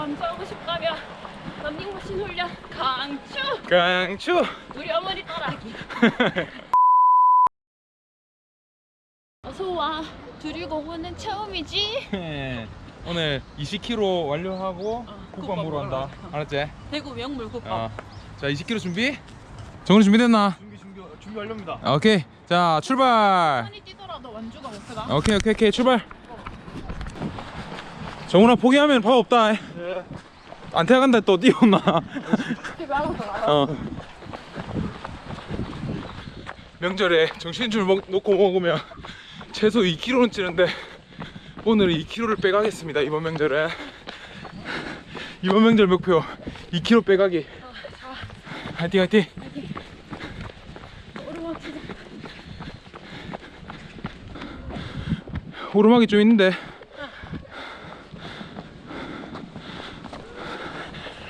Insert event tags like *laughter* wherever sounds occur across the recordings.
완주하고 싶다면 런닝머신 훈련 강추! 강추 우리 어머니 따라하기 *laughs* 어서와 두류 공원은 처음이지? 예. 오늘 20km 완료하고 어, 국밥 국밥 먹으러 간다. 알았지? 대구 명물 국밥 어. 자 20km 준비 정훈이 준비됐나? 준비 준비 준비 완료입니다. 아, 오케이 자 출발 산이 뛰더라도 완주가 못하다 오케이 오케이 오케이 출발 정훈아 포기하면 밥 없다. 네. 안 태어간다 또 뛰었나. 어. 명절에 정신줄 먹, 놓고 먹으면 최소 2kg는 찌는데 오늘은 2kg를 빼가겠습니다 이번 명절에. 이번 명절 목표 2kg 빼가기. 화이팅 화이팅. 오르막 오르막이 좀 있는데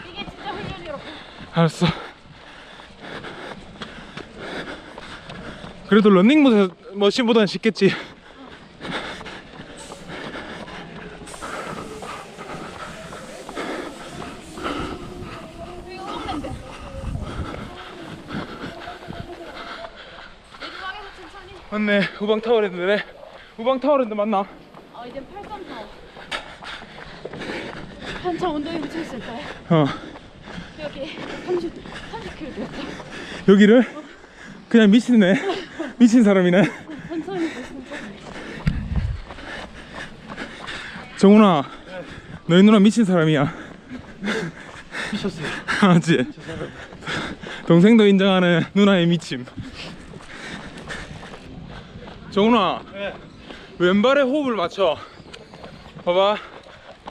이게 진짜 훈련이라고 알았어. 그래도 런닝 머신보다는 쉽겠지. 먹는데 내리막에서 천천히 맞네 우방 타워랜드네 우방 타워랜드 맞나? 어 이제 8선 타워. 한참 운동에 미쳤을 때어 30, 30km 됐어 여기를? 그냥 미치네. 미친 사람이네. 천천히 정훈아 너희 누나 미친 사람이야. 미쳤어요. *laughs* 맞지? 동생도 인정하는 누나의 미침. 정훈아 네. 왼발에 호흡을 맞춰. 봐봐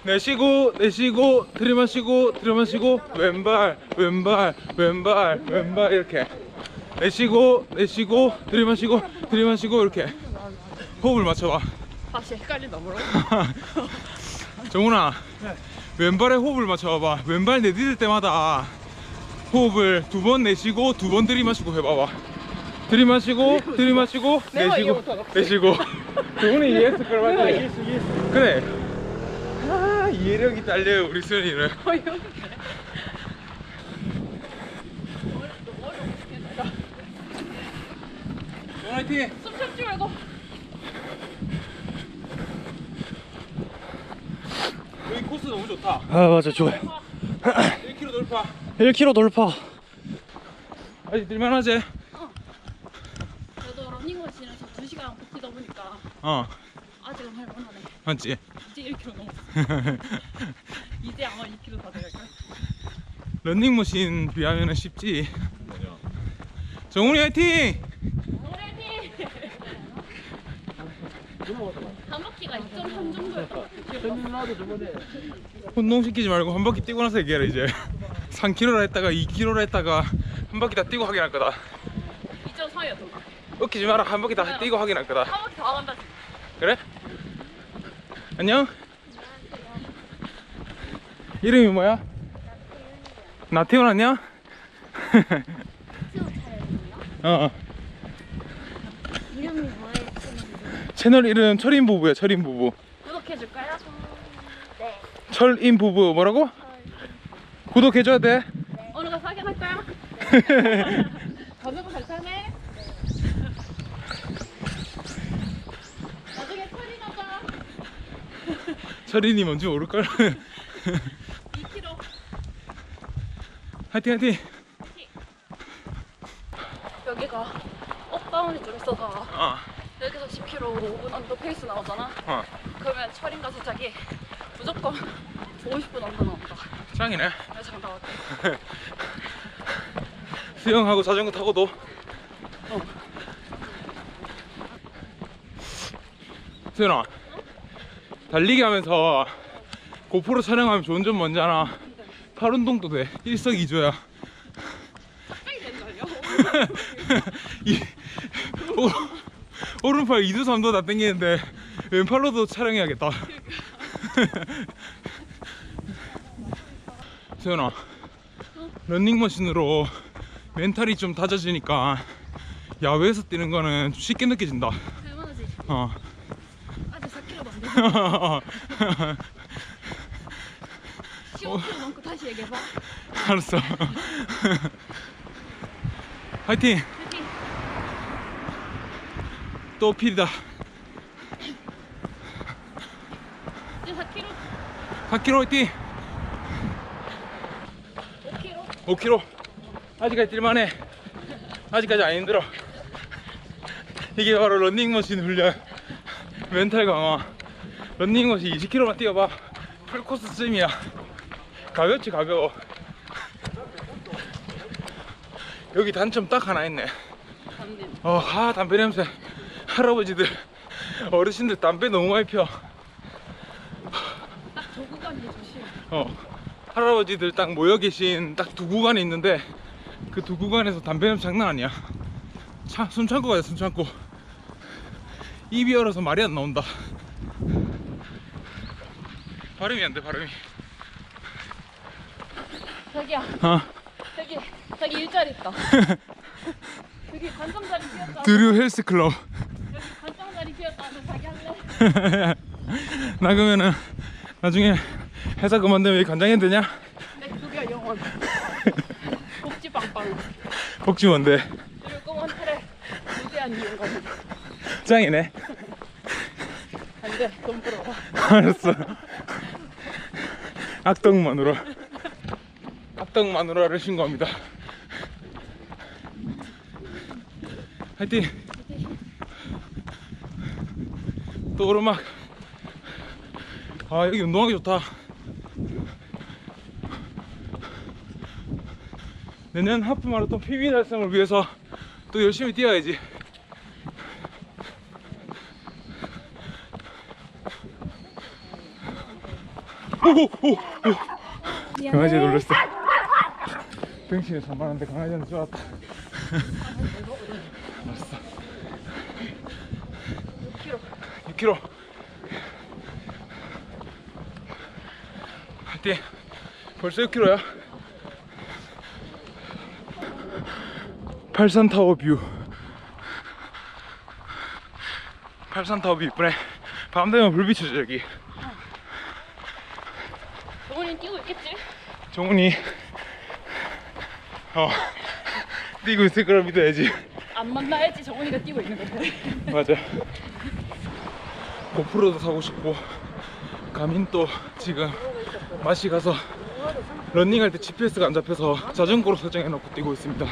내쉬고 내쉬고 들이마시고 들이마시고. 왼발 왼발 왼발 왼발 이렇게. 내쉬고 내쉬고 들이마시고 들이마시고 이렇게. 호흡을 맞춰봐. 다시 헷갈린다 뭐라고? *laughs* 정훈아 왼발에 호흡을 맞춰봐봐. 왼발 내디딜 때마다 호흡을 두 번 내쉬고 두 번 들이마시고 해봐봐. 들이마시고 들이마시고 내쉬고. 내쉬고. 정훈이 이해했을 걸 아, 맞지? 그래. 아 이해력이 딸려요 우리 수현이는. *laughs* 어 화이팅! 숨 참지 말고. 여기 코스 너무 좋다. 아 맞아 좋아요. 1km 돌파. 1km 돌파. 아직 들만하지? 그래도 러닝머신에서 2시간 버티다 보니까 어 아직은 할만하네. 맞지? 이제 1km 넘었어. *laughs* 이제 아마 2km 다 돼갈걸 런닝머신 비하면 쉽지. 정훈이 화이팅! 한 바퀴가 2.3 정도였던 운동시키지 말고 한 바퀴 뛰고 나서 얘기해라 이제. 3km라 했다가 2km라 했다가 한 바퀴 다 뛰고 확인할 거다. 2.4였던 것 같아 웃기지 마라. 한 바퀴 다 뛰고 확인할 거다. 한 바퀴 다 간다 그래? 안녕 이름이 뭐야? 나태훈 안녕? 어 이름이 뭐예요? 채널 이름 철인 부부야 철인 부부 구독해줄까요? 네 철인 부부 뭐라고? 구독해줘야 돼 어느 거 확인할 거야? 자전거 잘 타네? 나중에 털이 나자 철인이 뭔지 모를걸? 2km 화이팅 화이팅! 여기가 업다운이 좀 있어서 어, 여기서 10km 5분 언더 페이스 나오잖아? 어. 그러면 철인 가서 자기 무조건 50분 언더 나온다 짱이네. 그래서 장 나왔대 수영하고 자전거 타고도 어. 수연아 달리기 하면서 고프로 촬영하면 좋은 점 뭔지 알아? 팔 운동도 돼 일석이조야? *laughs* 이, 오, 오른팔 2두 3두 다 땡기는데 왼팔로도 촬영해야겠다 *laughs* 수연아 런닝머신으로 멘탈이 좀 다져지니까 야외에서 뛰는 거는 좀 쉽게 느껴진다? 어. 아직 4km도 안 돼. 15km 넘고 다시 얘기해봐. 알았어. 화이팅! 화이팅. 또 필이다. 이제 4km, 4km 화이팅! 5km. 5km. 아직까지 뛸만해. 아직까지 안 힘들어. 이게 바로 런닝머신 훈련. 멘탈 강화. 런닝머신 20km만 뛰어봐. 풀코스쯤이야. 가볍지 가벼워. 여기 단점 딱 하나 있네. 어, 아, 담배 냄새. 할아버지들, 어르신들 담배 너무 많이 펴. 딱저 구간이 조심. 어, 할아버지들 딱 모여 계신 딱 두 구간이 있는데 그 두 구간에서 담배 냄새 장난 아니야. 차, 숨 참고 가야 숨 참고. 입이 얼어서 말이 안 나온다. 발음이 안 돼, 발음이. 자기야, 어, 자기, 자기 일자리 있다. *laughs* 여기 관점 자리 비었다. 드류 헬스 클럽. 여기 관점 자리 비었다. 너 자기 할래? *laughs* 나 그러면은 나중에 회사 그만두면 여기 관장해도 되냐? 내 그게 영원. *laughs* 복지 빵빵. 복지 뭔데? 검은 틀에 무대한 이용권. 짱이네. 안돼, 돈 벌어봐. 알았어. 악덕 마누라. 악덕 마누라를 신고합니다. 화이팅. 또 오르막. 아 여기 운동하기 좋다. 내년 하프 마라톤 PB 달성을 위해서 또 열심히 뛰어야지. 강아지 놀랐어. 등신에 산만한데 강아지한테 쫄았다. 알았어. 6km. 6km. 화이팅. 벌써 6km야. 팔산타워 뷰. 팔산타워 뷰 이쁘네. 밤 되면 불 비춰져 여기. 정훈이 뛰고 있겠지? 정훈이. 어 뛰고 있을 거라 믿어야지. 안 만나야지 정훈이가 뛰고 있는 건데. 맞아. 고프로도 사고 싶고 가민 또 지금 맛이 가서 런닝할 때 GPS가 안 잡혀서 자전거로 설정해 놓고 뛰고 있습니다.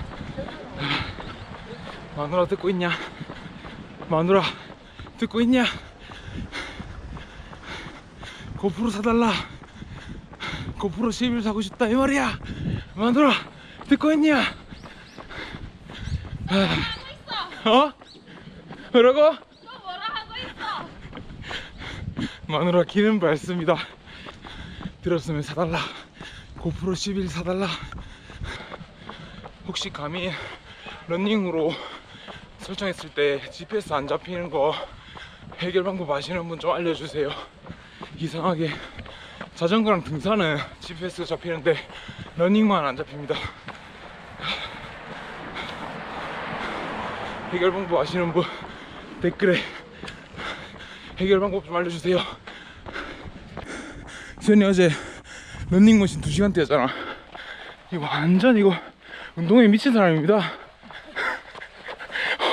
마누라 듣고 있냐? 마누라 듣고 있냐? 고프로 사달라 고프로 11 사고 싶다 이 말이야 마누라 듣고 있냐 아, 어? 뭐라고? 너 뭐라 하고 있어? 마누라 기는 밝습니다. 들었으면 사달라. 고프로 11 사달라. 혹시 감히 런닝으로 설정했을 때 GPS 안 잡히는 거 해결 방법 아시는 분 좀 알려주세요. 이상하게 자전거랑 등산은 GPS가 잡히는데 러닝만 안 잡힙니다. 해결 방법 아시는 분 댓글에 해결 방법 좀 알려주세요. 수현이 어제 런닝머신 2시간 뛰었잖아. 이거 완전 이거 운동에 미친 사람입니다.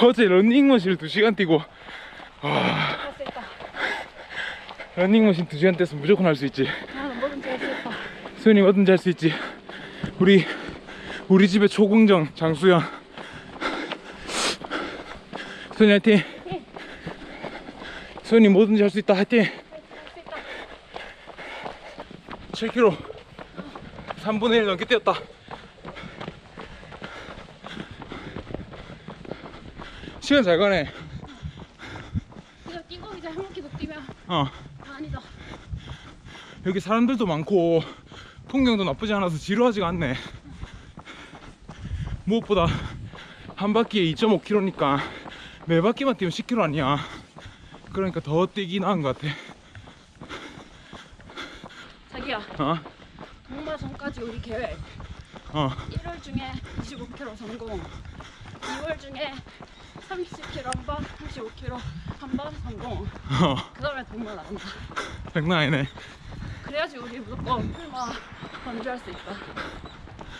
어제 런닝머신을 2시간 뛰고 할수 있다. 런닝머신 2시간 뛰어서 무조건 할 수 있지. 수현이 뭐든지 할 수 있지. 우리 우리 집의 초궁정 장수연. 수현이 화이팅. 수현이 뭐든지 할 수 있다. 화이팅. 할수 있다. 7km 3분의 1 넘게 뛰었다 시간 잘 가네 이거 뛰고 이제 한 바퀴 더 뛰면 어 다 아니다. 여기 사람들도 많고 풍경도 나쁘지 않아서 지루하지가 않네 무엇보다 한 바퀴에 2.5km니까 네 바퀴만 뛰면 10km 아니야 그러니까 더 뛰기 나은 것 같아 자기야, 어? 동마선까지 우리 계획. 어 1월 중에 25km 성공. 2월 중에 30km 한 번, 35km 한 번 성공. 어, 그 다음에 정말 나간다. 장난 아니네 그 그래야지 우리 무조건 풀마 건조할 수 있다.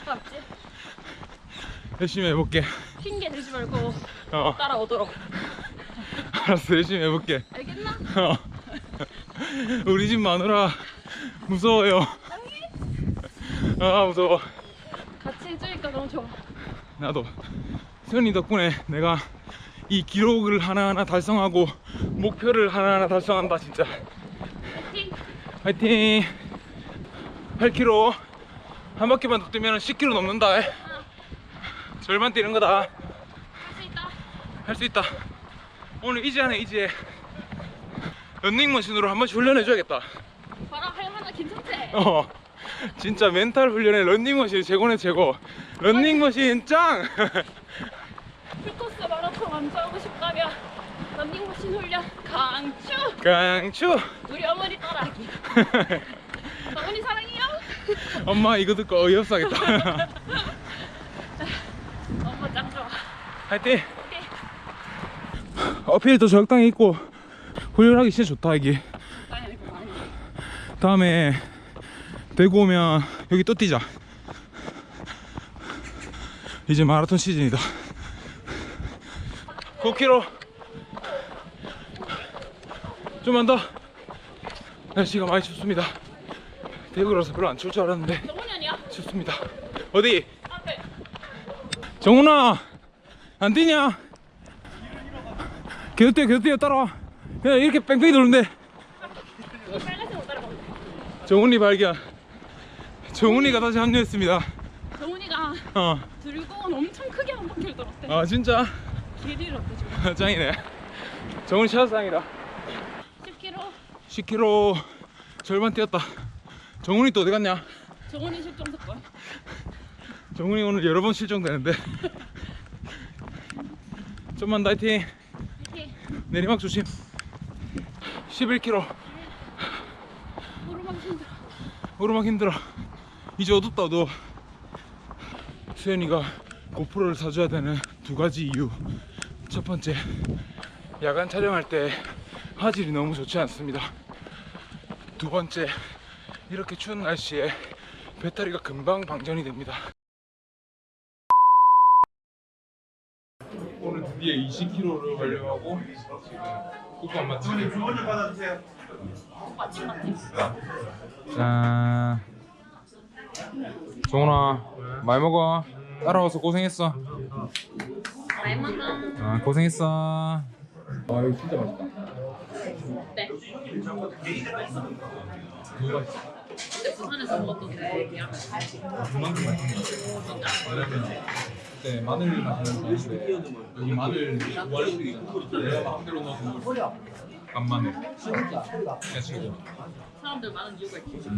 맞지? 열심히 해볼게. 핑계 대지 말고 어, 따라오도록. 알았어. 열심히 해볼게. 알겠나? 어. 우리 집 마누라 무서워요. 아 무서워. 같이 해주니까 너무 좋아. 나도 수현이 덕분에 내가 이 기록을 하나하나 달성하고 목표를 하나하나 달성한다 진짜. 파이팅! 화이팅! 8km 한 바퀴만 더 뛰면 10km 넘는다. 절반 뛰는 거다. 할 수 있다. 할 수 있다. 오늘 이지하네 이지해. 런닝머신으로 한 번씩 훈련해 줘야겠다. 봐라 할 만한 괜찮지? 어, 진짜 멘탈 훈련에 런닝머신 최고네 최고. 런닝머신 짱! 풀코스 마라톤 완주하고 싶다면 런닝머신 훈련 강추! 강추! 우리 어머니 따라하기. 어머니 사랑해요. 엄마 이거 듣고 어이없어 하겠다. *laughs* 엄마 짱 좋아. 화이팅! 어필도 적당히 있고 훈련하기 진짜 좋다 많이. 다음에 대구 오면 여기 또 뛰자. 이제 마라톤 시즌이다. 9km. 좀만 더. 날씨가 많이 춥습니다. 대구라서 별로 안 추울 줄 알았는데? 춥습니다. 어디? 정훈아 안 뛰냐? 계속 뛰어 계속 뛰어 따라와. 그냥 이렇게 뺑뺑이 돌면 돼. 정훈이 발견. 정훈이가 다시 합류했습니다. 정훈이가 어. 들고 온 엄청 크게 한 바퀴를 돌았대. 아 진짜 길이를 없대 지금. 짱이네. 정훈이 샷상이다. 10km. 10km 절반 뛰었다. 정훈이 또 어디 갔냐? 정훈이 실종 사건. 정훈이 오늘 여러 번 실종되는데. 좀만 더 화이팅. 내리막 조심. 11km 오르막 힘들어. 오르막 힘들어. 이제 어둡다 어두워. 수현이가 고프로를 사줘야 되는 두 가지 이유. 첫 번째, 야간 촬영할 때 화질이 너무 좋지 않습니다. 두 번째, 이렇게 추운 날씨에 배터리가 금방 방전이 됩니다. 오늘 드디어 20km를 완료하고 지금 국밥 맛집에 마침 마침. 짠. 정훈아, 많이 먹어. 따라와서 고생했어. 많이 먹어. 아, 고생했어. 아, 이거 진짜 맛있다. 네. 있어? 부산에서 먹었던 데 그만큼 맛있는 거 그때 마늘 맛있는 거 같은데 여기 마늘 원래이잖아 내가 마음대로. 진짜. 그냥 사람들 많은 이유가 있지.